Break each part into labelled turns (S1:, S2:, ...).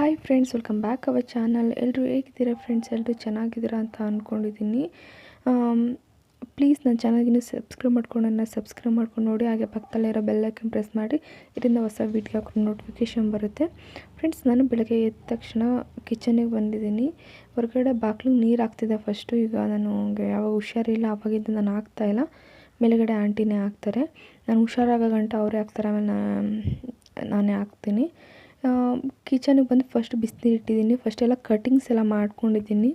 S1: Hi friends welcome back our channel ಎಲ್ಲರೂ ಹೇಗಿದ್ದೀರಾ friends ಎಲ್ಲರೂ ಚೆನ್ನಾಗಿದ್ದೀರಾ ಅಂತ ಅಂದ್ಕೊಂಡಿದ್ದೀನಿ ಪ್ಲೀಸ್ ನನ್ನ ಚಾನಲ್ಗಿನ್ನೂ ಸಬ್ಸ್ಕ್ರೈಬ್ ಮಾಡ್ಕೊಂಡು ನನ್ನ ಸಬ್ಸ್ಕ್ರೈಬ್ ಮಾಡ್ಕೊಂಡು ನೋಡಿ. ಹಾಗೆ ಪಕ್ಕದಲ್ಲಿರೋ ಬೆಲ್ಲೈಕನ್ ಪ್ರೆಸ್ ಮಾಡಿ. ಇದರಿಂದ ಹೊಸ ವೀಡಿಯೋ ಹಾಕೊಂಡು ನೋಟಿಫಿಕೇಷನ್ ಬರುತ್ತೆ. ಫ್ರೆಂಡ್ಸ್ ನಾನು ಬೆಳಗ್ಗೆ ಎದ್ದ ತಕ್ಷಣ ಕಿಚನಿಗೆ ಬಂದಿದ್ದೀನಿ. ಹೊರಗಡೆ ಬಾಗಿಲು ನೀರು ಹಾಕ್ತಿದ್ದೆ ಫಸ್ಟು ಈಗ ನಾನು ಯಾವಾಗ ಹುಷಾರಿಲ್ಲ ಆವಾಗಿಂದ ನಾನು ಹಾಕ್ತಾಯಿಲ್ಲ ಮೇಲುಗಡೆ ಆಂಟಿನೇ ಹಾಕ್ತಾರೆ. ನಾನು ಹುಷಾರಾಗೋ ಗಂಟ ಅವರೇ ಹಾಕ್ತಾರೆ. ಆಮೇಲೆ ನಾನೇ ಹಾಕ್ತೀನಿ. ಕಿಚನಿಗೆ ಬಂದು ಫಸ್ಟ್ ಬಿಸಿನೀರು ಇಟ್ಟಿದ್ದೀನಿ. ಫಸ್ಟ್ ಎಲ್ಲ ಕಟಿಂಗ್ಸ್ ಎಲ್ಲ ಮಾಡ್ಕೊಂಡಿದ್ದೀನಿ.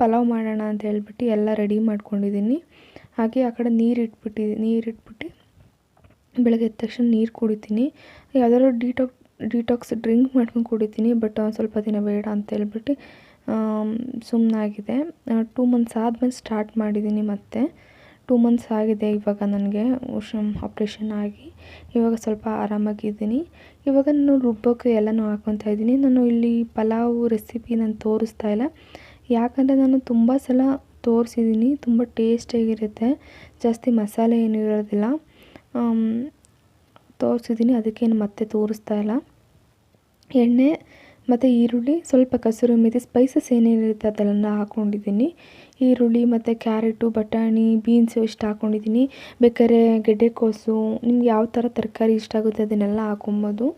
S1: ಪಲಾವ್ ಮಾಡೋಣ ಅಂತ ಹೇಳ್ಬಿಟ್ಟು ಎಲ್ಲ ರೆಡಿ ಮಾಡ್ಕೊಂಡಿದ್ದೀನಿ. ಹಾಗೆ ಆ ಕಡೆ ನೀರು ಇಟ್ಬಿಟ್ಟು ನೀರು ಇಟ್ಬಿಟ್ಟು ಬೆಳಗ್ಗೆ ಎದ್ದ ತಕ್ಷಣ ನೀರು ಕುಡಿತೀನಿ. ಯಾವ್ದಾದ್ರು ಡಿಟಾಕ್ ಡಿಟಾಕ್ಸ್ ಡ್ರಿಂಕ್ ಮಾಡ್ಕೊಂಡು ಕುಡಿತೀನಿ ಬಟ್ ಒಂದು ಸ್ವಲ್ಪ ದಿನ ಬೇಡ ಅಂತ ಹೇಳ್ಬಿಟ್ಟು ಸುಮ್ಮನಾಗಿದೆ ಟೂ ಮಂತ್ಸ್ ಆದಮೇಲೆ ಸ್ಟಾರ್ಟ್ ಮಾಡಿದ್ದೀನಿ ಮತ್ತೆ. ಟೂ ಮಂತ್ಸ್ ಆಗಿದೆ ಇವಾಗ ನನಗೆ ಆಪ್ರೇಷನ್ ಆಗಿ. ಇವಾಗ ಸ್ವಲ್ಪ ಆರಾಮಾಗಿದ್ದೀನಿ. ಇವಾಗ ನಾನು ರುಬ್ಬೋಕ್ಕೆ ಎಲ್ಲನೂ ಹಾಕ್ಕೊತಾ ಇದ್ದೀನಿ. ನಾನು ಇಲ್ಲಿ ಪಲಾವ್ ರೆಸಿಪಿ ನಾನು ತೋರಿಸ್ತಾ ಇಲ್ಲ. ಯಾಕಂದರೆ ನಾನು ತುಂಬ ಸಲ ತೋರಿಸಿದ್ದೀನಿ. ತುಂಬ ಟೇಸ್ಟಿಯಾಗಿರುತ್ತೆ ಜಾಸ್ತಿ ಮಸಾಲೆ ಏನೂ ಇರೋದಿಲ್ಲ. ತೋರಿಸಿದ್ದೀನಿ. ಅದಕ್ಕೇನು ಮತ್ತೆ ತೋರಿಸ್ತಾ ಇಲ್ಲ. ಎಣ್ಣೆ ಮತ್ತು ಈರುಳ್ಳಿ ಸ್ವಲ್ಪ ಕಸೂರಿ ಮೇಥಿ ಸ್ಪೈಸಸ್ ಏನೇನಿರುತ್ತೆ ಅದೆಲ್ಲ ಹಾಕ್ಕೊಂಡಿದ್ದೀನಿ ಈರುಳ್ಳಿ ಮತ್ತು ಕ್ಯಾರೆಟು ಬಟಾಣಿ ಬೀನ್ಸು ಇಷ್ಟು ಹಾಕ್ಕೊಂಡಿದ್ದೀನಿ ಬೇಕಾದ್ರೆ ಗೆಡ್ಡೆಕೋಸು, ನಿಮ್ಗೆ ಯಾವ ಥರ ತರಕಾರಿ ಇಷ್ಟ ಆಗುತ್ತೆ ಅದನ್ನೆಲ್ಲ ಹಾಕೊಬೋದು.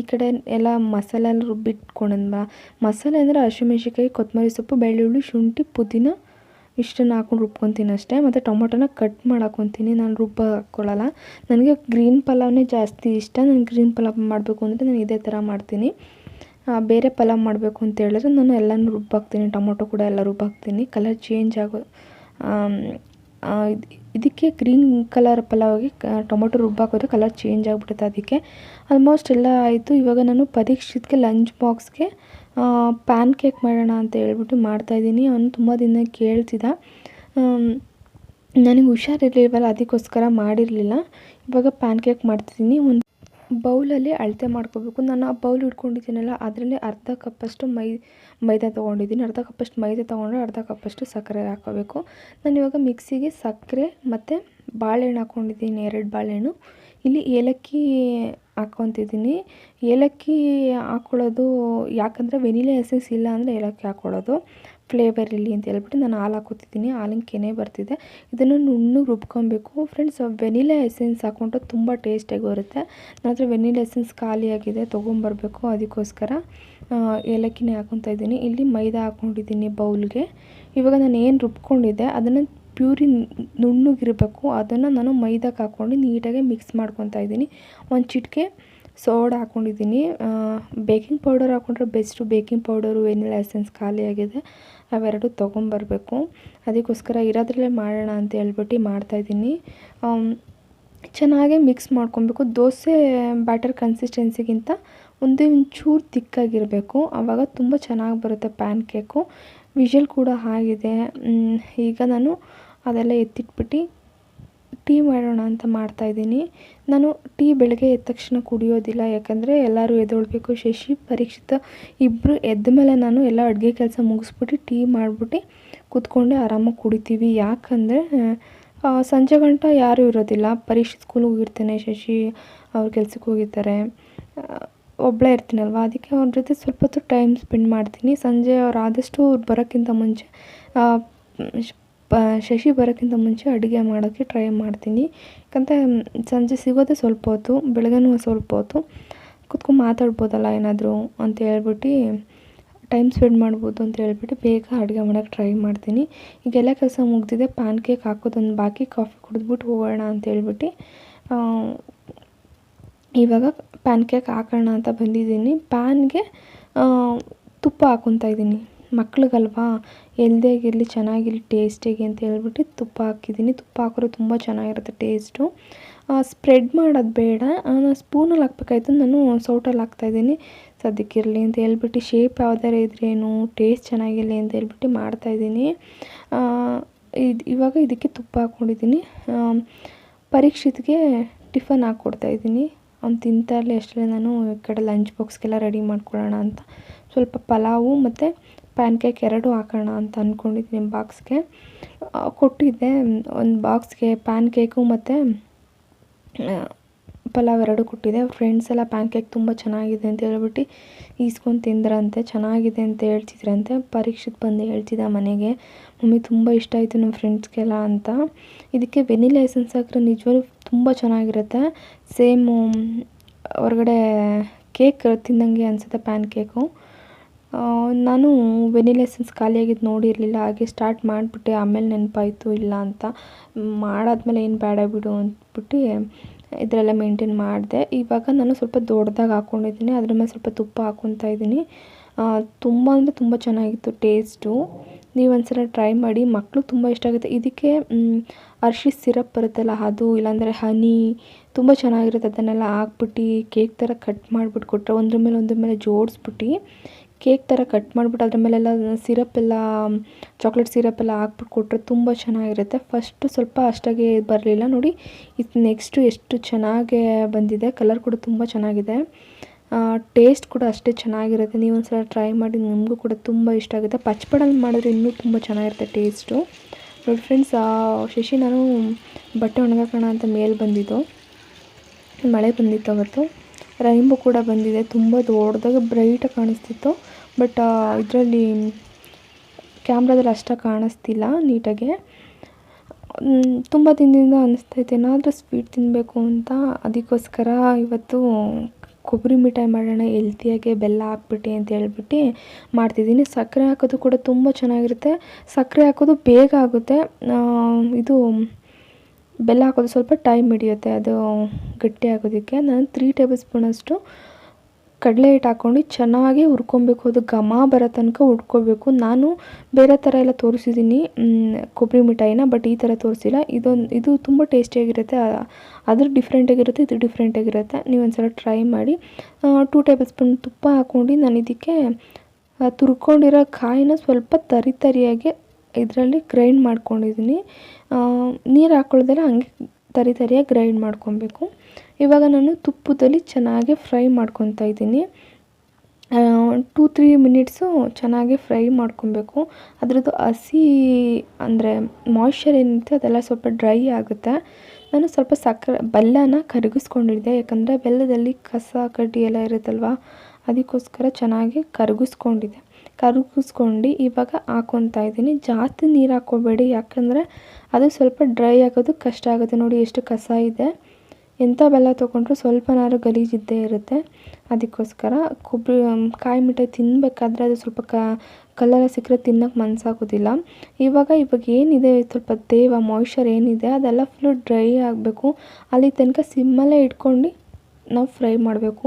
S1: ಈ ಕಡೆ ಎಲ್ಲ ಮಸಾಲೆ ಎಲ್ಲ ಮಸಾಲೆ ಅಂದರೆ ಹಸಿಮೆಣ್ಸಿನ್ಕಾಯಿ, ಕೊತ್ತಂಬರಿ ಸೊಪ್ಪು, ಬೆಳ್ಳುಳ್ಳಿ, ಶುಂಠಿ, ಪುದೀನ ಇಷ್ಟನ್ನು ಹಾಕೊಂಡು ರುಬ್ಕೊತೀನಿ ಅಷ್ಟೇ. ಮತ್ತು ಟೊಮೊಟೊನ ಕಟ್ ಮಾಡಿ ನಾನು ರುಬ್ಬ ಹಾಕ್ಕೊಳ್ಳಲ್ಲ ನನಗೆ ಗ್ರೀನ್ ಪಲಾವ್ನೇ ಜಾಸ್ತಿ ಇಷ್ಟ. ನಾನು ಗ್ರೀನ್ ಪಲಾವ್ ಮಾಡಬೇಕು ಅಂದರೆ ನಾನು ಇದೇ ಥರ ಮಾಡ್ತೀನಿ. ಬೇರೆ ಪಲಾವ್ ಮಾಡಬೇಕು ಅಂತ ಹೇಳಿದ್ರೆ ನಾನು ಎಲ್ಲನೂ ರುಬ್ಬಾಕ್ತೀನಿ ಟೊಮೊಟೊ ಕೂಡ ಎಲ್ಲ ರುಬ್ಬಾಕ್ತೀನಿ ಕಲರ್ ಚೇಂಜ್ ಆಗೋ ಇದಕ್ಕೆ ಗ್ರೀನ್ ಕಲರ್ ಪಲಾವಿಗೆ ಟೊಮೊಟೊ ರುಬ್ಬಾಕಿದ್ರೆ ಕಲರ್ ಚೇಂಜ್ ಆಗಿಬಿಡುತ್ತೆ ಅದಕ್ಕೆ. ಆಲ್ಮೋಸ್ಟ್ ಎಲ್ಲ ಆಯಿತು. ಇವಾಗ ನಾನು ಪರೀಕ್ಷಿತ್ಗೆ ಲಂಚ್ ಬಾಕ್ಸ್ಗೆ ಪ್ಯಾನ್ ಕೇಕ್ ಮಾಡೋಣ ಅಂತ ಹೇಳ್ಬಿಟ್ಟು ಮಾಡ್ತಾಯಿದ್ದೀನಿ ಅವನು ತುಂಬ ದಿನ ಕೇಳ್ತಿದ್ದ ನನಗೆ ಹುಷಾರಿರ್ಲಿಲ್ವಲ್ಲ, ಅದಕ್ಕೋಸ್ಕರ ಮಾಡಿರಲಿಲ್ಲ. ಇವಾಗ ಪ್ಯಾನ್ ಕೇಕ್ ಮಾಡ್ತಿದ್ದೀನಿ ಒಂದು ಬೌಲಲ್ಲಿ ಅಳತೆ ಮಾಡ್ಕೋಬೇಕು. ನಾನು ಆ ಬೌಲ್ ಇಟ್ಕೊಂಡಿದ್ದೀನಲ್ಲ ಅದರಲ್ಲಿ ಅರ್ಧ ಕಪ್ಪಷ್ಟು ಮೈ, ಮೈದಾ ತೊಗೊಂಡಿದ್ದೀನಿ. ಅರ್ಧ ಕಪ್ಪಷ್ಟು ಮೈದಾ ತೊಗೊಂಡ್ರೆ ಅರ್ಧ ಕಪ್ಪಷ್ಟು ಸಕ್ಕರೆ ಹಾಕೋಬೇಕು ನಾನು ಇವಾಗ ಮಿಕ್ಸಿಗೆ ಸಕ್ಕರೆ ಮತ್ತು ಬಾಳೆಹಣ್ಣು ಹಾಕ್ಕೊಂಡಿದ್ದೀನಿ ಎರಡು ಬಾಳೆಹಣ್ಣು. ಇಲ್ಲಿ ಏಲಕ್ಕಿ ಹಾಕ್ಕೊತಿದ್ದೀನಿ. ಏಲಕ್ಕಿ ಹಾಕ್ಕೊಳ್ಳೋದು ಯಾಕಂದರೆ ವೆನಿಲಾ ಎಸೆನ್ಸ್ ಇಲ್ಲ ಅಂದರೆ ಏಲಕ್ಕಿ ಹಾಕ್ಕೊಳ್ಳೋದು ಫ್ಲೇವರ್ ಇರಲಿ ಅಂತ ಹೇಳ್ಬಿಟ್ಟು ನಾನು ಹಾಲು ಹಾಕೋತಿದ್ದೀನಿ ಹಾಲಿನ ಕೆನೆ ಬರ್ತಿದೆ. ಇದನ್ನು ನುಣ್ಣಗೆ ರುಬ್ಕೊಬೇಕು. ಫ್ರೆಂಡ್ಸ್ ವೆನಿಲಾ ಎಸೆನ್ಸ್ ಹಾಕೊಂಡ್ರೆ ತುಂಬ ಟೇಸ್ಟಾಗಿ ಬರುತ್ತೆ. ನನ್ನ ಹತ್ರ ವೆನಿಲಾ ಎಸೆನ್ಸ್ ಖಾಲಿಯಾಗಿದೆ, ತೊಗೊಂಬರ್ಬೇಕು ಅದಕ್ಕೋಸ್ಕರ. ಏಲಕ್ಕಿನೇ ಹಾಕ್ಕೊತಾ ಇದ್ದೀನಿ. ಇಲ್ಲಿ ಮೈದಾ ಹಾಕ್ಕೊಂಡಿದ್ದೀನಿ ಬೌಲ್ಗೆ. ಇವಾಗ ನಾನು ಏನು ರುಬ್ಕೊಂಡಿದ್ದೆ, ಅದನ್ನು ಪ್ಯೂರಿ ನುಣ್ಣಗಿರಬೇಕು, ಅದನ್ನು ನಾನು ಮೈದಾಕ ಹಾಕ್ಕೊಂಡು ನೀಟಾಗಿ ಮಿಕ್ಸ್ ಮಾಡ್ಕೊತಾ ಇದ್ದೀನಿ. ಒಂದು ಚಿಟಿಕೆ ಸೋಡಾ ಹಾಕ್ಕೊಂಡಿದ್ದೀನಿ ಬೇಕಿಂಗ್ ಪೌಡರ್ ಹಾಕ್ಕೊಂಡ್ರೆ best baking powder vanilla essence ಖಾಲಿಯಾಗಿದೆ ಅವೆರಡು ತೊಗೊಂಬರ್ಬೇಕು. ಅದಕ್ಕೋಸ್ಕರ ಇರೋದ್ರಲ್ಲೇ ಮಾಡೋಣ ಅಂತ ಹೇಳ್ಬಿಟ್ಟು ಮಾಡ್ತಾಯಿದ್ದೀನಿ ಚೆನ್ನಾಗೆ ಮಿಕ್ಸ್ ಮಾಡ್ಕೊಬೇಕು. ದೋಸೆ ಬ್ಯಾಟರ್ ಕನ್ಸಿಸ್ಟೆನ್ಸಿಗಿಂತ ಒಂದು ಒಂಚೂರು ತಿಕ್ಕಾಗಿರಬೇಕು. ಆವಾಗ ತುಂಬ ಚೆನ್ನಾಗಿ ಬರುತ್ತೆ ಪ್ಯಾನ್ ಕೇಕು ವಿಷಲ್ ಕೂಡ ಆಗಿದೆ. ಈಗ ನಾನು ಅದೆಲ್ಲ ಎತ್ತಿಟ್ಬಿಟ್ಟು ಟೀ ಮಾಡೋಣ ಅಂತ ಮಾಡ್ತಾಯಿದ್ದೀನಿ ನಾನು ಟೀ ಬೆಳಗ್ಗೆ ಎದ್ದ ತಕ್ಷಣ ಕುಡಿಯೋದಿಲ್ಲ, ಯಾಕಂದರೆ ಎಲ್ಲರೂ ಎದ್ದೇಳಬೇಕು, ಶಶಿ, ಪರೀಕ್ಷಿತ ಇಬ್ಬರು ಎದ್ದ ಮೇಲೆ ನಾನು ಎಲ್ಲ ಅಡುಗೆ ಕೆಲಸ ಮುಗಿಸ್ಬಿಟ್ಟು ಟೀ ಮಾಡಿಬಿಟ್ಟು ಕೂತ್ಕೊಂಡೆ ಆರಾಮಾಗಿ ಕುಡಿತೀವಿ. ಯಾಕಂದರೆ ಸಂಜೆ ಗಂಟ ಯಾರೂ ಇರೋದಿಲ್ಲ. ಪರೀಕ್ಷೆ ಸ್ಕೂಲಿಗೆ ಹೋಗಿರ್ತೇನೆ ಶಶಿ, ಅವ್ರ ಕೆಲ್ಸಕ್ಕೆ ಹೋಗಿರ್ತಾರೆ. ಒಬ್ಬಳೇ ಇರ್ತೀನಲ್ವ? ಅದಕ್ಕೆ ಅವ್ರ ಜೊತೆ ಸ್ವಲ್ಪ ಹೊತ್ತು ಟೈಮ್ ಸ್ಪೆಂಡ್ ಮಾಡ್ತೀನಿ. ಸಂಜೆ ಅವ್ರು ಆದಷ್ಟು ಬರೋಕ್ಕಿಂತ ಮುಂಚೆ ಪ, ಶಶಿ ಬರೋಕ್ಕಿಂತ ಮುಂಚೆ ಅಡುಗೆ ಮಾಡೋಕ್ಕೆ ಟ್ರೈ ಮಾಡ್ತೀನಿ. ಯಾಕಂದರೆ ಸಂಜೆ ಸಿಗೋದೇ ಸ್ವಲ್ಪ ಹೊತ್ತು, ಬೆಳಗ್ಗೆನೂ ಸ್ವಲ್ಪ ಹೊತ್ತು ಕುತ್ಕೊಂಡು ಮಾತಾಡ್ಬೋದಲ್ಲ ಏನಾದರೂ ಅಂತ ಹೇಳ್ಬಿಟ್ಟು ಟೈಮ್ ಸ್ಪೆಂಡ್ ಮಾಡ್ಬೋದು ಅಂತ ಹೇಳ್ಬಿಟ್ಟು ಬೇಗ ಅಡುಗೆ ಮಾಡೋಕ್ಕೆ ಟ್ರೈ ಮಾಡ್ತೀನಿ. ಈಗೆಲ್ಲ ಕೆಲಸ ಮುಗಿದಿದೆ ಪ್ಯಾನ್ ಕೇಕ್ ಹಾಕೋದೊಂದು ಬಾಕಿ ಕಾಫಿ ಕುಡಿದ್ಬಿಟ್ಟು ಹೋಗೋಣ ಅಂತ ಹೇಳ್ಬಿಟ್ಟು ಇವಾಗ ಪ್ಯಾನ್ ಕೇಕ್ ಹಾಕೋಣ ಅಂತ ಬಂದಿದ್ದೀನಿ. ಪ್ಯಾನ್ಗೆ ತುಪ್ಪ ಹಾಕ್ಕೊತಾ ಇದ್ದೀನಿ. ಮಕ್ಳಿಗಲ್ವಾ? ಹೆಲ್ದಿಯಾಗಿರಲಿ ಚೆನ್ನಾಗಿರಲಿ ಟೇಸ್ಟಿಗೆ ಅಂತ ಹೇಳ್ಬಿಟ್ಟು ತುಪ್ಪ ಹಾಕಿದ್ದೀನಿ. ತುಪ್ಪ ಹಾಕಿದ್ರೆ ತುಂಬ ಚೆನ್ನಾಗಿರುತ್ತೆ ಟೇಸ್ಟು ಸ್ಪ್ರೆಡ್ ಮಾಡೋದು ಬೇಡ. ನಾನು ಸ್ಪೂನಲ್ಲಿ ಹಾಕ್ಬೇಕಾಯ್ತು, ನಾನು ಸೌಟಲ್ಲಿ ಹಾಕ್ತಾಯಿದ್ದೀನಿ ಸದ್ಯಕ್ಕಿರಲಿ ಅಂತ ಹೇಳ್ಬಿಟ್ಟು ಶೇಪ್ ಯಾವ್ದಾರು ಇದ್ರೇನು ಟೇಸ್ಟ್ ಚೆನ್ನಾಗಿರಲಿ ಅಂತ ಹೇಳ್ಬಿಟ್ಟು ಮಾಡ್ತಾಯಿದ್ದೀನಿ ಇದು, ಇವಾಗ ಇದಕ್ಕೆ ತುಪ್ಪ ಹಾಕ್ಕೊಂಡಿದ್ದೀನಿ. ಪರೀಕ್ಷಿತ್ಗೆ ಟಿಫನ್ ಹಾಕ್ಕೊಡ್ತಾಯಿದ್ದೀನಿ ಅವ್ನು ತಿಂತಾ ಇರಲಿ ಅಷ್ಟರಲ್ಲಿ ನಾನು ಈ ಕಡೆ ಲಂಚ್ ಬಾಕ್ಸ್ಗೆಲ್ಲ ರೆಡಿ ಮಾಡ್ಕೊಳ್ಳೋಣ ಅಂತ. ಸ್ವಲ್ಪ ಪಲಾವು ಮತ್ತು ಪ್ಯಾನ್ ಕೇಕ್ ಎರಡೂ ಹಾಕೋಣ ಅಂತ ಅಂದ್ಕೊಂಡಿದ್ದೀನಿ ಬಾಕ್ಸ್ಗೆ. ಕೊಟ್ಟಿದ್ದೆ. ಒಂದು ಬಾಕ್ಸ್ಗೆ ಪ್ಯಾನ್ ಕೇಕು ಮತ್ತು ಪಲಾವ್ ಎರಡು ಕೊಟ್ಟಿದ್ದೆ. ಫ್ರೆಂಡ್ಸ್ ಎಲ್ಲ ಪ್ಯಾನ್ ಕೇಕ್ ತುಂಬ ಚೆನ್ನಾಗಿದೆ ಅಂತ ಹೇಳ್ಬಿಟ್ಟು ಈಸ್ಕೊಂಡು ತಿಂದ್ರಂತೆ, ಚೆನ್ನಾಗಿದೆ ಅಂತ ಹೇಳ್ತಿದ್ರಂತೆ. ಪರೀಕ್ಷಿತ್ ಬಂದು ಹೇಳ್ತಿದ್ದ ಮನೆಗೆ, ಮಮ್ಮಿ ತುಂಬ ಇಷ್ಟ ಆಯಿತು ನಮ್ಮ ಫ್ರೆಂಡ್ಸ್ಗೆಲ್ಲ ಅಂತ. ಇದಕ್ಕೆ ವೆನಿಲಾ ಎಸೆನ್ಸ್ ಹಾಕಿದ್ರೆ ನಿಜವಾಗ್ಲೂ ತುಂಬ ಚೆನ್ನಾಗಿರುತ್ತೆ. ಸೇಮು, ಹೊರಗಡೆ ಕೇಕ್ ತಿಂದಂಗೆ ಅನಿಸುತ್ತೆ ಪ್ಯಾನ್ ಕೇಕು ನಾನು ವೆನಿಲಾ ಎಸೆನ್ಸ್ ಖಾಲಿಯಾಗಿದ್ದು ನೋಡಿರಲಿಲ್ಲ, ಹಾಗೆ ಸ್ಟಾರ್ಟ್ ಮಾಡಿಬಿಟ್ಟೆ, ಆಮೇಲೆ ನೆನಪಾಯಿತು, ಇಲ್ಲ ಅಂತ. ಮಾಡಾದ್ಮೇಲೆ ಏನು ಬೇಡ ಬಿಡು ಅಂದ್ಬಿಟ್ಟು ಇದರಲ್ಲೇ ಮೇಂಟೈನ್ ಮಾಡಿದೆ. ಇವಾಗ ನಾನು ಸ್ವಲ್ಪ ದೊಡ್ಡದಾಗಿ ಹಾಕ್ಕೊಂಡಿದ್ದೀನಿ ಅದ್ರ ಮೇಲೆ ಸ್ವಲ್ಪ ತುಪ್ಪ ಹಾಕ್ಕೊತಾ ಇದ್ದೀನಿ. ತುಂಬ ಅಂದರೆ ತುಂಬ ಚೆನ್ನಾಗಿತ್ತು ಟೇಸ್ಟು. ನೀವು ಒಂದ್ಸಲ ಟ್ರೈ ಮಾಡಿ ಮಕ್ಕಳು ತುಂಬ ಇಷ್ಟ ಆಗುತ್ತೆ. ಇದಕ್ಕೆ ಅರ್ಶಿ ಸಿರಪ್ ಬರುತ್ತಲ್ಲ, ಅದು, ಇಲ್ಲಾಂದರೆ ಹನಿ, ತುಂಬ ಚೆನ್ನಾಗಿರುತ್ತೆ. ಅದನ್ನೆಲ್ಲ ಹಾಕ್ಬಿಟ್ಟು, ಕೇಕ್ ಥರ ಕಟ್ ಮಾಡಿಬಿಟ್ಟು ಕೊಟ್ಟರೆ ಒಂದ್ರ ಮೇಲೆ ಒಂದ್ರ ಮೇಲೆ ಜೋಡಿಸ್ಬಿಟ್ಟು ಕೇಕ್ ಥರ ಕಟ್ ಮಾಡಿಬಿಟ್ಟು ಅದ್ರ ಮೇಲೆಲ್ಲ ಸಿರಪ್ ಎಲ್ಲ, ಚಾಕ್ಲೇಟ್ ಸಿರಪ್ ಎಲ್ಲ ಹಾಕ್ಬಿಟ್ಟು ಕೊಟ್ಟರೆ ತುಂಬ ಚೆನ್ನಾಗಿರುತ್ತೆ. ಫಸ್ಟು ಸ್ವಲ್ಪ ಅಷ್ಟಾಗಿ ಬರಲಿಲ್ಲ. ನೋಡಿ, ಇದು ನೆಕ್ಸ್ಟು ಎಷ್ಟು ಚೆನ್ನಾಗಿ ಬಂದಿದೆ. ಕಲರ್ ಕೂಡ ತುಂಬ ಚೆನ್ನಾಗಿದೆ. ಟೇಸ್ಟ್ ಕೂಡ ಅಷ್ಟೇ ಚೆನ್ನಾಗಿರುತ್ತೆ. ನೀವು ಒಂದ್ಸಲ ಟ್ರೈ ಮಾಡಿ, ನಿಮಗೂ ಕೂಡ ತುಂಬ ಇಷ್ಟ ಆಗುತ್ತೆ. ಪಚ್ಚಪಡಲ್ಲಿ ಮಾಡಿದ್ರೆ ಇನ್ನೂ ತುಂಬ ಚೆನ್ನಾಗಿರುತ್ತೆ ಟೇಸ್ಟು. ನೋಡಿ ಫ್ರೆಂಡ್ಸ್ ಶಶಿ ನಾನು ಬಟ್ಟೆ ಒಣಗಾಕೋಣ ಅಂತ ಮೇಲೆ ಬಂದಿದ್ದು. ಮಳೆ ಬಂದಿತ್ತು ಅವತ್ತು. ರೈನ್ಬೋ ಕೂಡ ಬಂದಿದೆ. ತುಂಬ ದೊಡ್ಡದಾಗಿ ಬ್ರೈಟಾಗಿ ಕಾಣಿಸ್ತಿತ್ತು. ಬಟ್ ಇದರಲ್ಲಿ ಕ್ಯಾಮ್ರಾದಲ್ಲಿ ಅಷ್ಟಾಗಿ ಕಾಣಿಸ್ತಿಲ್ಲ ನೀಟಾಗೆ. ತುಂಬ ದಿನದಿಂದ ಅನಿಸ್ತೈತೆ. ಏನಾದರೂ ಸ್ವೀಟ್ ತಿನ್ನಬೇಕು ಅಂತ ಅದಕ್ಕೋಸ್ಕರ ಇವತ್ತು ಕೊಬ್ಬರಿ ಮಿಠಾಯಿ ಮಾಡೋಣ, ಹೆಲ್ತಿಯಾಗೆ ಬೆಲ್ಲ ಹಾಕ್ಬಿಟ್ಟು ಅಂತ ಹೇಳ್ಬಿಟ್ಟು ಮಾಡ್ತಿದ್ದೀನಿ. ಸಕ್ಕರೆ ಹಾಕೋದು ಕೂಡ ತುಂಬ ಚೆನ್ನಾಗಿರುತ್ತೆ. ಸಕ್ಕರೆ ಹಾಕೋದು ಬೇಗ ಆಗುತ್ತೆ. ಇದು ಬೆಲ್ಲ ಹಾಕೋದು ಸ್ವಲ್ಪ ಟೈಮ್ ಹಿಡಿಯುತ್ತೆ, ಅದು ಗಟ್ಟಿ ಆಗೋದಕ್ಕೆ. ನಾನು ತ್ರೀ ಟೇಬಲ್ ಸ್ಪೂನಷ್ಟು ಕಡಲೆ ಹಿಟ್ಟು ಹಾಕ್ಕೊಂಡು ಚೆನ್ನಾಗಿ ಹುರ್ಕೊಬೇಕು, ಅದು ಘಮ ಬರೋ ತನಕ ಹುಡ್ಕೋಬೇಕು ನಾನು ಬೇರೆ ಥರ ಎಲ್ಲ ತೋರಿಸಿದ್ದೀನಿ ಕೊಬ್ಬರಿ ಮಿಠಾಯಿನ ಬಟ್ ಈ ಥರ ತೋರಿಸಿಲ್ಲ. ಇದೊಂದು, ಇದು ತುಂಬ ಟೇಸ್ಟಿಯಾಗಿರುತ್ತೆ ಅದ್ರ ಡಿಫ್ರೆಂಟಾಗಿರುತ್ತೆ ಇದು ಡಿಫ್ರೆಂಟಾಗಿರುತ್ತೆ ನೀವು ಒಂದ್ಸಲ ಟ್ರೈ ಮಾಡಿ. ಟೂ ಟೇಬಲ್ ಸ್ಪೂನ್ ತುಪ್ಪ ಹಾಕ್ಕೊಂಡು ನಾನು ಇದಕ್ಕೆ ತುರ್ಕೊಂಡಿರೋ ಕಾಯಿನ ಸ್ವಲ್ಪ ತರಿ ತರಿಯಾಗಿ ಇದರಲ್ಲಿ ಗ್ರೈಂಡ್ ಮಾಡ್ಕೊಂಡಿದ್ದೀನಿ ನೀರು ಹಾಕ್ಕೊಳ್ದೆಲ್ಲ ಹಂಗೆ ತರಿ ತರಿಯಾಗಿ ಗ್ರೈಂಡ್ ಮಾಡ್ಕೊಬೇಕು. ಇವಾಗ ನಾನು ತುಪ್ಪದಲ್ಲಿ ಚೆನ್ನಾಗಿ ಫ್ರೈ ಮಾಡ್ಕೊತಾ ಇದ್ದೀನಿ ಟೂ ತ್ರೀ ಮಿನಿಟ್ಸು ಚೆನ್ನಾಗಿ ಫ್ರೈ ಮಾಡ್ಕೊಬೇಕು. ಅದರದ್ದು ಹಸಿ ಅಂದರೆ ಮಾಯ್ಶ್ಚರ್ ಏನಿರುತ್ತೆ ಅದೆಲ್ಲ ಸ್ವಲ್ಪ ಡ್ರೈ ಆಗುತ್ತೆ. ನಾನು ಸ್ವಲ್ಪ ಸಕ್ಕರೆ, ಬೆಲ್ಲನ ಕರಗಿಸ್ಕೊಂಡಿದ್ದೆ. ಯಾಕಂದರೆ ಬೆಲ್ಲದಲ್ಲಿ ಕಸ, ಕಡ್ಡಿ ಎಲ್ಲ ಇರುತ್ತಲ್ವ, ಅದಕ್ಕೋಸ್ಕರ ಚೆನ್ನಾಗಿ ಕರಗಿಸ್ಕೊಂಡಿದ್ದೆ. ಕರಗಿಸ್ಕೊಂಡು ಇವಾಗ ಹಾಕ್ಕೊತಾ ಇದ್ದೀನಿ. ಜಾಸ್ತಿ ನೀರು ಹಾಕ್ಕೋಬೇಡಿ. ಯಾಕಂದರೆ ಅದು ಸ್ವಲ್ಪ ಡ್ರೈ ಆಗೋದು ಕಷ್ಟ ಆಗುತ್ತೆ. ನೋಡಿ ಎಷ್ಟು ಕಸ ಇದೆ. ಎಂಥ ಬೆಲ್ಲ ತೊಗೊಂಡ್ರು ಸ್ವಲ್ಪನಾರು ಗಲೀಜಿದ್ದೇ ಇರುತ್ತೆ. ಅದಕ್ಕೋಸ್ಕರ ಕೊಬ್ಬರಿ ಕಾಯಿ ಮಿಠಾಯಿ ತಿನ್ನಬೇಕಾದ್ರೆ ಅದು ಸ್ವಲ್ಪ ಕ ಕಲರ ಸಿಕ್ಕರೆ ತಿನ್ನೋಕೆ ಮನಸ್ಸಾಗೋದಿಲ್ಲ ಇವಾಗ ಇವಾಗ ಏನಿದೆ? ಸ್ವಲ್ಪ ತೇವ ಮಾಯ್ಶ್ಚರ್ ಏನಿದೆ? ಅದೆಲ್ಲ ಫುಲ್ಲು ಡ್ರೈ ಆಗಬೇಕು. ಅಲ್ಲಿ ತನಕ ಸಿಮ್ಮಲ್ಲೇ ಇಟ್ಕೊಂಡು ನಾವು ಫ್ರೈ ಮಾಡಬೇಕು.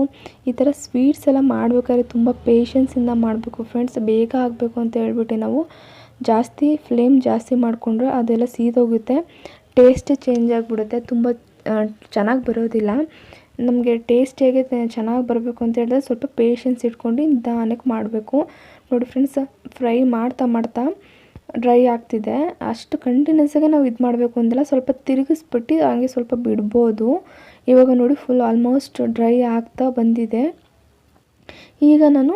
S1: ಈ ಥರ ಸ್ವೀಟ್ಸ್ ಎಲ್ಲ ಮಾಡಬೇಕಾದ್ರೆ ತುಂಬ ಪೇಷನ್ಸಿಂದ ಮಾಡಬೇಕು ಫ್ರೆಂಡ್ಸ್. ಬೇಗ ಆಗಬೇಕು ಅಂತ ಹೇಳ್ಬಿಟ್ಟು ನಾವು ಜಾಸ್ತಿ ಫ್ಲೇಮ್ ಜಾಸ್ತಿ ಮಾಡಿಕೊಂಡ್ರೆ ಅದೆಲ್ಲ ಸೀದೋಗುತ್ತೆ. ಟೇಸ್ಟ್ ಚೇಂಜ್ ಆಗಿಬಿಡುತ್ತೆ. ತುಂಬ ಚೆನ್ನಾಗಿ ಬರೋದಿಲ್ಲ. ನಮಗೆ ಟೇಸ್ಟ್ ಹೇಗೆ ಚೆನ್ನಾಗಿ ಬರಬೇಕು ಅಂತ ಹೇಳಿದ್ರೆ ಸ್ವಲ್ಪ ಪೇಷನ್ಸ್ ಇಟ್ಕೊಂಡು ನಿಧಾನಕ್ಕೆ ಮಾಡಬೇಕು. ನೋಡಿ ಫ್ರೆಂಡ್ಸ್, ಫ್ರೈ ಮಾಡ್ತಾ ಮಾಡ್ತಾ ಡ್ರೈ ಆಗ್ತಿದೆ. ಅಷ್ಟು ಕಂಟಿನ್ಯೂಸಾಗಿ ನಾವು ಇದು ಮಾಡಬೇಕು ಅಂದಿಲ್ಲ. ಸ್ವಲ್ಪ ತಿರುಗಿಸ್ಬಿಟ್ಟು ಹಾಗೆ ಸ್ವಲ್ಪ ಬಿಡ್ಬೋದು. ಇವಾಗ ನೋಡಿ ಫುಲ್ ಆಲ್ಮೋಸ್ಟ್ ಡ್ರೈ ಆಗ್ತಾ ಬಂದಿದೆ. ಈಗ ನಾನು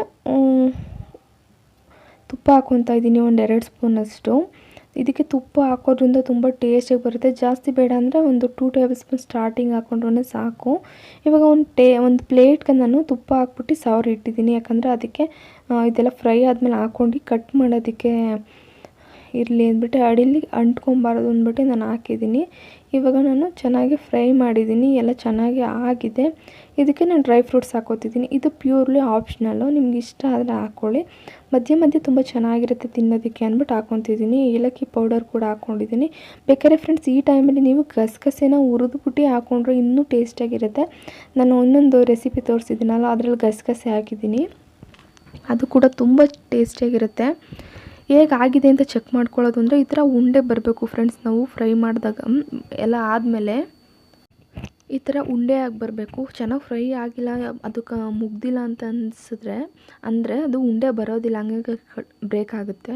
S1: ತುಪ್ಪ ಹಾಕ್ಕೊತಾ ಇದ್ದೀನಿ, ಒಂದು ಎರಡು ಸ್ಪೂನಷ್ಟು ಇದಕ್ಕೆ ತುಪ್ಪ ಹಾಕೋದ್ರಿಂದ ತುಂಬ ಟೇಸ್ಟಿಗೆ ಬರುತ್ತೆ. ಜಾಸ್ತಿ ಬೇಡ ಅಂದರೆ ಒಂದು ಟೂ ಟೇಬಲ್ ಸ್ಪೂನ್ ಸ್ಟಾರ್ಟಿಂಗ್ ಹಾಕೊಂಡ್ರೆ ಸಾಕು. ಇವಾಗ ಒಂದು ಟೇ ಒಂದು ಪ್ಲೇಟ್ಗೆ ನಾನು ತುಪ್ಪ ಹಾಕ್ಬಿಟ್ಟು ಸಾವಿರ ಇಟ್ಟಿದ್ದೀನಿ. ಯಾಕಂದರೆ ಅದಕ್ಕೆ ಇದೆಲ್ಲ ಫ್ರೈ ಆದಮೇಲೆ ಹಾಕ್ಕೊಂಡು ಕಟ್ ಮಾಡೋದಕ್ಕೆ ಇರಲಿ ಅಂದ್ಬಿಟ್ಟು ಅಡಿಲಿ ಅಂಟ್ಕೊಬಾರ್ದು ಅಂದ್ಬಿಟ್ಟು ನಾನು ಹಾಕಿದ್ದೀನಿ. ಇವಾಗ ನಾನು ಚೆನ್ನಾಗಿ ಫ್ರೈ ಮಾಡಿದ್ದೀನಿ, ಎಲ್ಲ ಚೆನ್ನಾಗಿ ಆಗಿದೆ. ಇದಕ್ಕೆ ನಾನು ಡ್ರೈ ಫ್ರೂಟ್ಸ್ ಹಾಕೋತಿದ್ದೀನಿ ಇದು ಪ್ಯೂರ್ಲಿ ಆಪ್ಷನಲ್ಲು, ನಿಮ್ಗೆ ಇಷ್ಟ ಆದರೆ ಹಾಕ್ಕೊಳ್ಳಿ. ಮಧ್ಯೆ ಮಧ್ಯೆ ತುಂಬ ಚೆನ್ನಾಗಿರುತ್ತೆ ತಿನ್ನೋದಕ್ಕೆ ಅಂದ್ಬಿಟ್ಟು ಹಾಕ್ಕೊತಿದ್ದೀನಿ. ಏಲಕ್ಕಿ ಪೌಡರ್ ಕೂಡ ಹಾಕ್ಕೊಂಡಿದ್ದೀನಿ. ಬೇಕಾದ್ರೆ ಫ್ರೆಂಡ್ಸ್ ಈ ಟೈಮಲ್ಲಿ ನೀವು ಗಸಗಸೆನ ಹುರಿದ್ಬಿಟ್ಟು ಹಾಕ್ಕೊಂಡ್ರೆ ಇನ್ನೂ ಟೇಸ್ಟಿಯಾಗಿರುತ್ತೆ ನಾನು ಇನ್ನೊಂದು ರೆಸಿಪಿ ತೋರಿಸಿದ್ದೀನಲ್ಲ, ಅದರಲ್ಲಿ ಗಸಗಸೆ ಹಾಕಿದ್ದೀನಿ. ಅದು ಕೂಡ ತುಂಬ ಟೇಸ್ಟಿಯಾಗಿರುತ್ತೆ. ಹೇಗಾಗಿದೆ ಅಂತ ಚೆಕ್ ಮಾಡ್ಕೊಳ್ಳೋದು ಅಂದರೆ ಈ ಥರ ಉಂಡೆ ಬರಬೇಕು ಫ್ರೆಂಡ್ಸ್ ನಾವು ಫ್ರೈ ಮಾಡಿದಾಗ. ಎಲ್ಲ ಆದಮೇಲೆ ಈ ಥರ ಉಂಡೆ ಆಗಿ ಬರಬೇಕು. ಚೆನ್ನಾಗಿ ಫ್ರೈ ಆಗಿಲ್ಲ, ಅದಕ್ಕೆ ಮುಗ್ದಿಲ್ಲ ಅಂತ ಅನ್ನಿಸಿದ್ರೆ ಅಂದರೆ ಅದು ಉಂಡೆ ಬರೋದಿಲ್ಲ, ಹಂಗಾಗಿ ಬ್ರೇಕ್ ಆಗುತ್ತೆ.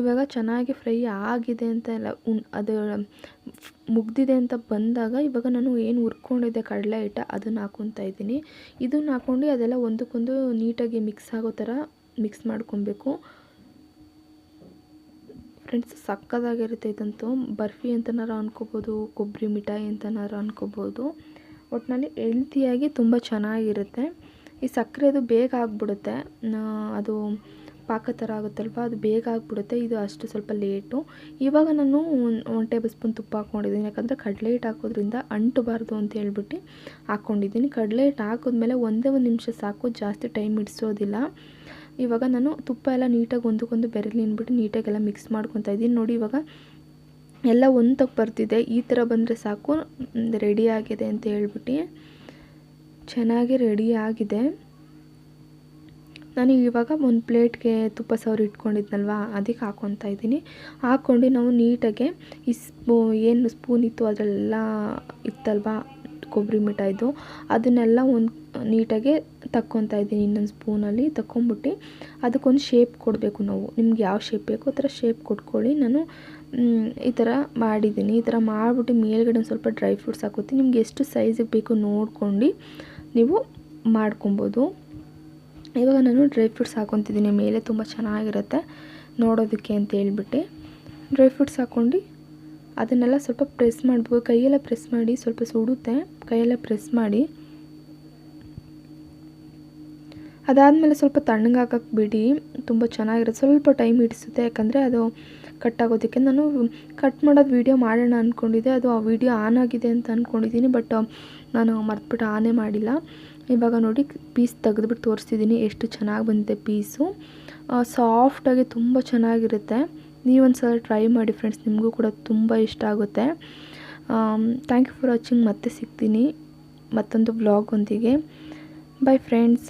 S1: ಇವಾಗ ಚೆನ್ನಾಗಿ ಫ್ರೈ ಆಗಿದೆ ಅಂತ ಎಲ್ಲ ಉನ್, ಅದು ಮುಗ್ದಿದೆ ಅಂತ ಬಂದಾಗ ಇವಾಗ ನಾನು ಏನು ಹುರ್ಕೊಂಡಿದ್ದೆ ಕಡಲೆ ಹಿಟ್ಟ ಅದನ್ನು ಹಾಕೊತಾ ಇದ್ದೀನಿ. ಇದನ್ನು ಹಾಕ್ಕೊಂಡು ಅದೆಲ್ಲ ಒಂದಕ್ಕೊಂದು ನೀಟಾಗಿ ಮಿಕ್ಸ್ ಆಗೋ ಥರ ಮಿಕ್ಸ್ ಮಾಡ್ಕೊಬೇಕು. ಫ್ರೆಂಡ್ಸ್ ಸಕ್ಕದಾಗಿರುತ್ತೆ ಇದಂತೂ. ಬರ್ಫಿ ಅಂತನಾರು ಅನ್ಕೋಬೋದು ಕೊಬ್ಬರಿ ಮಿಠಾಯಿ ಅಂತನಾರು ಅನ್ಕೋಬೋದು. ಒಟ್ಟಿನಲ್ಲಿ ಹೆಲ್ತಿಯಾಗಿ ತುಂಬ ಚೆನ್ನಾಗಿರುತ್ತೆ. ಈ ಸಕ್ಕರೆದು ಬೇಗ ಆಗಿಬಿಡುತ್ತೆ. ಅದು ಪಾಕ ಥರ ಆಗುತ್ತಲ್ವ? ಅದು ಬೇಗ ಆಗಿಬಿಡುತ್ತೆ. ಇದು ಅಷ್ಟು ಸ್ವಲ್ಪ ಲೇಟು. ಇವಾಗ ನಾನು ಒನ್ ಟೇಬಲ್ ಸ್ಪೂನ್ ತುಪ್ಪ ಹಾಕ್ಕೊಂಡಿದ್ದೀನಿ ಯಾಕಂದರೆ ಕಡಲೆ ಹಿಟ್ಟು ಹಾಕೋದ್ರಿಂದ ಅಂಟಬಾರ್ದು ಅಂತ ಹೇಳ್ಬಿಟ್ಟು ಹಾಕ್ಕೊಂಡಿದ್ದೀನಿ ಕಡಲೆ ಹಿಟ್ಟು ಹಾಕಿದ್ಮೇಲೆ ಒಂದೇ ಒಂದು ನಿಮಿಷ ಸಾಕು. ಜಾಸ್ತಿ ಟೈಮ್ ಇಡಿಸೋದಿಲ್ಲ ಇವಾಗ ನಾನು ತುಪ್ಪ ಎಲ್ಲ ನೀಟಾಗಿ ಒಂದಕ್ಕೊಂದು ಬೆರಲಿ ಅಂದ್ಬಿಟ್ಟು ನೀಟಾಗೆಲ್ಲ ಮಿಕ್ಸ್ ಮಾಡ್ಕೊತಾ ಇದ್ದೀನಿ. ನೋಡಿ ಇವಾಗ ಎಲ್ಲ ಒಂದಕ್ಕೆ ಬರ್ತಿದೆ. ಈ ಥರ ಬಂದರೆ ಸಾಕು. ರೆಡಿ ಆಗಿದೆ ಅಂತ ಹೇಳ್ಬಿಟ್ಟು ಚೆನ್ನಾಗಿ ರೆಡಿ ಆಗಿದೆ. ನಾನು ಇವಾಗ ಒಂದು ಪ್ಲೇಟ್ಗೆ ತುಪ್ಪ ಸವರಿ ಇಟ್ಕೊಂಡಿದ್ನಲ್ವ? ಅದಕ್ಕೆ ಹಾಕ್ಕೊತಾ ಇದ್ದೀನಿ. ಹಾಕ್ಕೊಂಡು ನಾವು ನೀಟಾಗೆ ಈ ಸ್ಪೂ, ಏನು ಸ್ಪೂನ್ ಇತ್ತು ಅದೆಲ್ಲ ಇತ್ತಲ್ವ? ಕೊಬ್ಬರಿ ಮಿಠಾಯಿದು. ಅದನ್ನೆಲ್ಲ ಒಂದು ನೀಟಾಗೆ ತಕ್ಕೊತಾ ಇದ್ದೀನಿ, ಇನ್ನೊಂದು ಸ್ಪೂನಲ್ಲಿ ತಕ್ಕೊಂಬಿಟ್ಟು ಅದಕ್ಕೊಂದು ಶೇಪ್ ಕೊಡಬೇಕು ನಾವು. ನಿಮ್ಗೆ ಯಾವ ಶೇಪ್ ಬೇಕೋ ಆ ಥರ ಶೇಪ್ ಕೊಟ್ಕೊಳ್ಳಿ. ನಾನು ಈ ಥರ ಮಾಡಿದ್ದೀನಿ. ಈ ಥರ ಮಾಡಿಬಿಟ್ಟು ಮೇಲ್ಗಡೆ ಒಂದು ಸ್ವಲ್ಪ ಡ್ರೈ ಫ್ರೂಟ್ಸ್ ಹಾಕೋತೀನಿ. ನಿಮ್ಗೆ ಎಷ್ಟು ಸೈಜಿಗೆ ಬೇಕೋ ನೋಡ್ಕೊಂಡು ನೀವು ಮಾಡ್ಕೊಬೋದು. ಇವಾಗ ನಾನು ಡ್ರೈ ಫ್ರೂಟ್ಸ್ ಹಾಕೊತಿದ್ದೀನಿ. ಮೇಲೆ ತುಂಬ ಚೆನ್ನಾಗಿರುತ್ತೆ ನೋಡೋದಕ್ಕೆ ಅಂತ ಹೇಳ್ಬಿಟ್ಟು. ಡ್ರೈ ಫ್ರೂಟ್ಸ್ ಹಾಕ್ಕೊಂಡು ಅದನ್ನೆಲ್ಲ ಸ್ವಲ್ಪ ಪ್ರೆಸ್ ಮಾಡಬೇಕು ಕೈಯೆಲ್ಲ ಪ್ರೆಸ್ ಮಾಡಿ ಸ್ವಲ್ಪ ಸುಡುತ್ತೆ. ಕೈಯೆಲ್ಲ ಪ್ರೆಸ್ ಮಾಡಿ ಅದಾದಮೇಲೆ ಸ್ವಲ್ಪ ತಣ್ಣಗೆ ಹಾಕಕ್ಕೆ ಬಿಡಿ. ತುಂಬ ಚೆನ್ನಾಗಿರುತ್ತೆ. ಸ್ವಲ್ಪ ಟೈಮ್ ಹಿಡಿಸುತ್ತೆ. ಯಾಕಂದರೆ ಅದು ಕಟ್ ಆಗೋದಕ್ಕೆ ನಾನು ಕಟ್ ಮಾಡೋದು ವೀಡಿಯೋ ಮಾಡೋಣ ಅಂದ್ಕೊಂಡಿದ್ದೆ ಅದು ಆ ವೀಡಿಯೋ ಆನ್ ಆಗಿದೆ ಅಂತ ಅಂದ್ಕೊಂಡಿದ್ದೀನಿ ಬಟ್ ನಾನು ಮರ್ತ್ಬಿಟ್ಟು ಆನೇ ಮಾಡಿಲ್ಲ. ಇವಾಗ ನೋಡಿ, ಪೀಸ್ ತೆಗೆದುಬಿಟ್ಟು ತೋರಿಸ್ತಿದ್ದೀನಿ. ಎಷ್ಟು ಚೆನ್ನಾಗಿ ಬಂದಿದೆ ಪೀಸು. ಸಾಫ್ಟಾಗಿ ತುಂಬ ಚೆನ್ನಾಗಿರುತ್ತೆ. ನೀವೊಂದು ಸಲ ಟ್ರೈ ಮಾಡಿ ಫ್ರೆಂಡ್ಸ್. ನಿಮಗೂ ಕೂಡ ತುಂಬ ಇಷ್ಟ ಆಗುತ್ತೆ. ಥ್ಯಾಂಕ್ ಯು ಫಾರ್ ವಾಚಿಂಗ್ ಮತ್ತೆ ಸಿಗ್ತೀನಿ. ಮತ್ತೊಂದು ಬ್ಲಾಗ್ ಒಂದಿಗೆ. Bye friends